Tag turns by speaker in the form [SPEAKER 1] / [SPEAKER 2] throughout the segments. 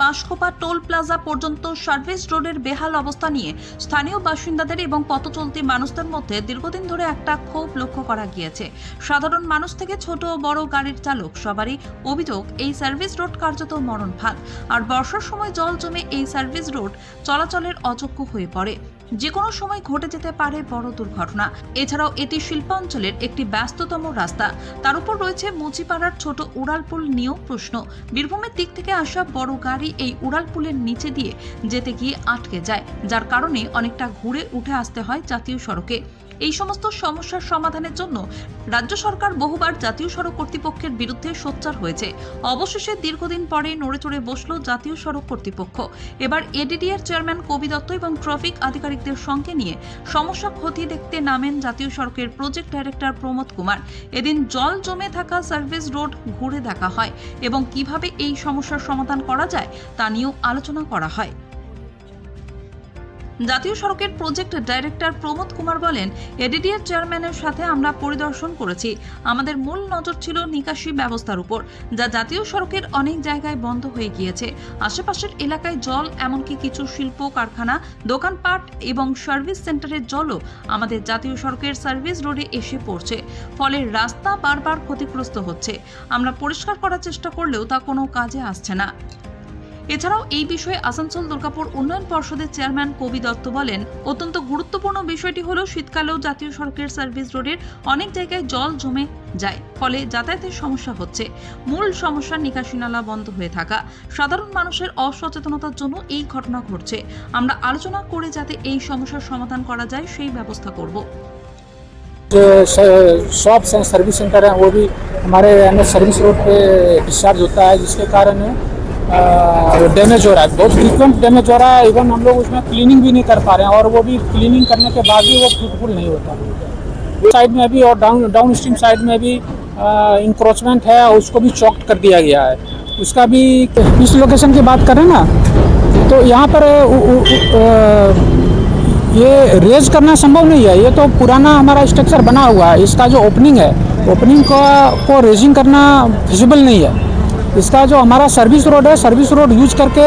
[SPEAKER 1] Banskopa toll plaza পর্যন্ত service রোডের বেহাল অবস্থা নিয়ে স্থানীয় বাসিন্দাদের এবং পথচলতি মানুষদের মধ্যে দীর্ঘদিন ধরে একটা ক্ষোভ লক্ষ্য করা গিয়েছে। সাধারণ মানুষ থেকে ছোট বড় গাড়ির চালক সবারই অভিযোগ, এই সার্ভিস রোড কার্যত মরণ ফাঁদ আর বর্ষার সময় জল জমে এই সার্ভিস রোড চলাচলের অযোগ্য হয়ে পড়ে। যে কোনো সময় ঘটে যেতে পারে বড় দুর্ঘটনা। এছাড়াও এটি শিল্পাঞ্চলের একটি ব্যস্ততম রাস্তা। তার উপর রয়েছে মুচিপাড়ার ছোট উড়ালপুল নিয়েও প্রশ্ন। বীরভূমের দিক থেকে আসা বড় গাড়ি এই উড়ালপুলের নিচে দিয়ে যেতে গিয়ে আটকে যায়, যার কারণে অনেকটা ঘুরে উঠে আসতে হয় জাতীয় সড়কে। এই সমস্ত সমস্যার সমাধানের জন্য রাজ্য সরকার বহুবার জাতীয় সড়ক কর্তৃপক্ষের বিরুদ্ধে সোচ্চার হয়েছে। অবশেষে দীর্ঘদিন পরে নড়ে চড়ে বসল জাতীয় সড়ক কর্তৃপক্ষ। এবার এডিডিআর চেয়ারম্যান কবি দত্ত এবং ট্রাফিক আধিকারিকদের সঙ্গে নিয়ে সমস্যা ক্ষতি দেখতে নামেন জাতীয় সড়কের প্রজেক্ট ডাইরেক্টর প্রমোদ কুমার। এদিন জল জমে থাকা সার্ভিস রোড ঘুরে দেখা হয় এবং কীভাবে এই সমস্যার সমাধান করা যায় তা নিয়েও আলোচনা করা হয়। জাতীয় সড়কের প্রজেক্ট ডাইরেক্টর প্রমোদ কুমার বলেন এডিডিএর চেয়ারম্যানের সাথে আমরা পরিদর্শন করেছি। আমাদের মূল নজর ছিল নিকাশি ব্যবস্থার উপর, যা জাতীয় সড়কের অনেক জায়গায় বন্ধ হয়ে গিয়েছে। আশেপাশের এলাকায় জল, এমনকি কিছু শিল্প কারখানা, দোকানপাট এবং সার্ভিস সেন্টারের জলও আমাদের জাতীয় সড়কের সার্ভিস রোডে এসে পড়ছে। ফলে রাস্তা বারবার ক্ষতিগ্রস্ত হচ্ছে। আমরা পরিষ্কার করার চেষ্টা করলেও তা কোনো কাজে আসছে না। এছাড়াও এই বিষয়ে আসানসোল দুর্গাপুর উন্নয়ন পর্ষদের চেয়ারম্যান কবি দত্ত বলেন অত্যন্ত গুরুত্বপূর্ণ বিষয়টি হলো শীতকালেও জাতীয় সড়কের সার্ভিস রোডের অনেক জায়গায় জল জমে যায় ফলে যাতায়াতের সমস্যা হচ্ছে মূল সমস্যা নিকাশি নালা বন্ধ হয়ে থাকা সাধারণ মানুষের অসচেতনতার জন্য এই ঘটনা ঘটছে আমরা আলোচনা করে যাতে এই সমস্যার সমাধান করা যায় সেই ব্যবস্থা করব
[SPEAKER 2] जो शॉप्स हैं सर्विस सेंटर हैं वो भी हमारे एन सर्विस रोड पे डिस्चार्ज होता है जिसके कारण डैमेज हो रहा है। बहुत फ्रीक्वेंट डैमेज हो रहा है। इवन हम लोग उसमें क्लीनिंग भी नहीं कर पा रहे हैं और वो भी क्लीनिंग करने के बाद भी वो फ्रूटफुल नहीं होता। साइड में भी और डाउन डाउन स्ट्रीम साइड में भी इंक्रोचमेंट है और उसको भी चौक्ट कर दिया गया है। उसका भी इस लोकेशन की बात करें ना तो यहाँ पर उ, उ, उ, ये रेज करना संभव नहीं है। ये तो पुराना हमारा स्ट्रक्चर बना हुआ है। इसका जो ओपनिंग है ओपनिंग को को रेजिंग करना फिजिबल नहीं है। इसका जो हमारा सर्विस रोड है सर्विस रोड यूज़ करके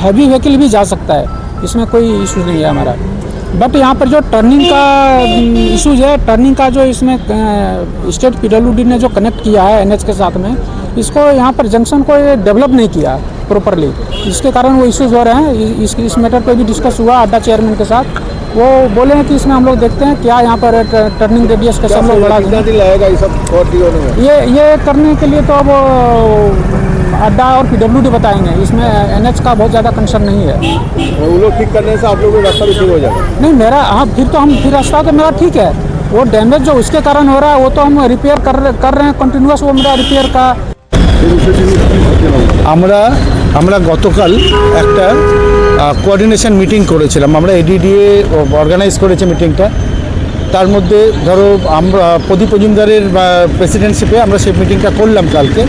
[SPEAKER 2] हैवी व्हीकल भी जा सकता है। इसमें कोई इशू नहीं है हमारा। बट यहाँ पर जो टर्निंग का इशूज है टर्निंग का जो इसमें स्टेट पीडब्ल्यूडी ने जो कनेक्ट किया है एनएच के साथ में इसको यहाँ पर जंक्शन को डेवलप नहीं किया प्रॉपरली इसके कारण वो इश्यूज़ हो रहे हैं। इस इस मैटर पर भी डिस्कस हुआ अड्डा चेयरमैन के साथ। वो बोले हैं कि इसमें हम लोग देखते हैं क्या यहाँ पर टर्निंग रेडियस कैसे हम लोग बढ़ा
[SPEAKER 3] दिन ये सब
[SPEAKER 2] ये ये करने के लिए तो अब अड्डा और पीडब्ल्यूडी बताएंगे इसमें एनएच का बहुत ज़्यादा कंसर्न नहीं है
[SPEAKER 3] और वो लोग ठीक करने से आप लोग को रास्ता भी ठीक हो जाएगा
[SPEAKER 2] नहीं मेरा हाँ फिर तो हम फिर रास्ता तो मेरा ठीक है वो डैमेज जो उसके कारण हो रहा है वो तो हम रिपेयर कर कर रहे हैं कंटिन्यूस वो मेरा रिपेयर का
[SPEAKER 4] আমরা আমরা গতকাল একটা কোঅর্ডিনেশন মিটিং করেছিলাম আমরা এডিডিএ অর্গানাইজ করেছে মিটিংটা তার মধ্যে ধরো আমরা প্রদীপ মজুমদারের প্রেসিডেন্টশিপে আমরা সেই মিটিংটা করলাম কালকে।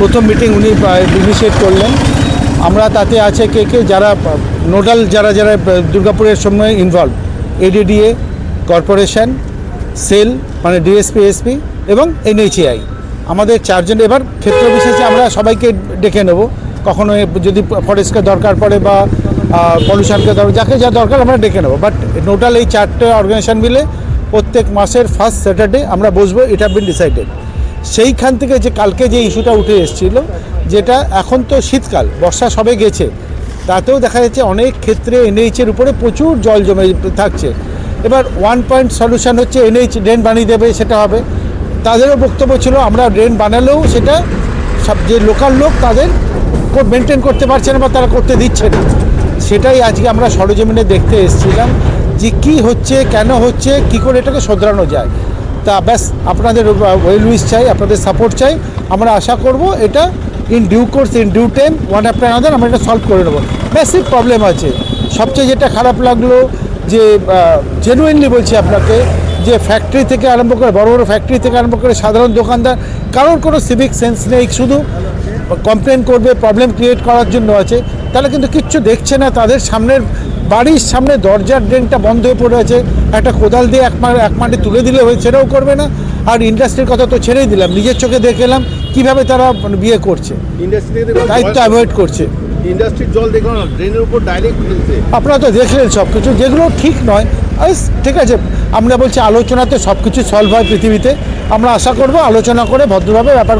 [SPEAKER 4] প্রথম মিটিং উনি ইনিশিয়েট করলেন। আমরা তাতে আছে কে কে? যারা নোডাল যারা যারা দুর্গাপুরের সময় ইনভলভ এডিডিএ কর্পোরেশন সেল মানে ডিএসপি এসপি এবং এনএইচএআই আমাদের চারজন এবার ক্ষেত্র বিশেষে আমরা সবাইকে ডেকে নেব। কখনো যদি ফরেস্টকে দরকার পড়ে বা পলিউশনকে দরকার, যাকে যা দরকার আমরা ডেকে নেব। বাট টোটাল এই চারটে অর্গানাইজেশন মিলে প্রত্যেক মাসের ফার্স্ট স্যাটারডে আমরা বসবো এটা বিন ডিসাইডেড সেইখান থেকে যে কালকে যে ইস্যুটা উঠে এসেছিল, যেটা এখন তো শীতকাল, বর্ষা সবে গেছে, তাতেও দেখা যাচ্ছে অনেক ক্ষেত্রে এনএইচের উপরে প্রচুর জল জমে থাকছে। এবার ওয়ান পয়েন্ট সলিউশন হচ্ছে এনএইচ ড্রেন বানিয়ে দেবে, সেটা হবে। তাদেরও বক্তব্য ছিল, আমরা ড্রেন বানালেও সেটা সব যে লোকাল লোক, তাদের মেনটেন করতে পারছে না বা তারা করতে দিচ্ছে না। সেটাই আজকে আমরা সরজমিনে দেখতে এসেছিলাম। যে কি হচ্ছে, কেন হচ্ছে, কি করে এটাকে শোধরানো যায়। তা ব্যাস, আপনাদের ওয়েল উইস চাই, আপনাদের সাপোর্ট চাই। আমরা আশা করব এটা in due course in due time one after another আমরা এটা সলভ করে নেব। ম্যাসিভ প্রবলেম আছে। সবচেয়ে যেটা খারাপ লাগল যে জেনুইনলি বলছি আপনাকে যে ফ্যাক্টরি থেকে আরম্ভ করে, বড় বড় ফ্যাক্টরি থেকে আরম্ভ করে সাধারণ দোকানদার, কারোর কোনো সিভিক সেন্স নেই, শুধু কমপ্লেন করবে প্রবলেম ক্রিয়েট করার জন্য আছে। তাহলে কিন্তু কিচ্ছু দেখছে না, তাদের সামনের বাড়ির সামনে দরজার ড্রেনটা বন্ধ হয়ে পড়ে আছে। একটা কোদাল দিয়ে এক মা এক মাটি তুলে দিলে হয়ে সেটাও করবে না। আর ইন্ডাস্ট্রির কথা তো ছেড়েই দিলাম। নিজের চোখে দেখে এলাম কীভাবে তারা মানে বিয়ে করছে। দায়িত্ব অ্যাভয়েড করছে।
[SPEAKER 3] ইন্ডাস্ট্রির জল দেখলাম ড্রেনের উপর ডাইরেক্ট ফেলছে।
[SPEAKER 4] আপনারা তো দেখলেন সব কিছু যেগুলো ঠিক নয় ঠিক আছে। আমরা বলছি আলোচনাতে সব কিছু সলভ হয় পৃথিবীতে। আমরা আশা করব আলোচনা করে ভদ্রভাবে ব্যাপার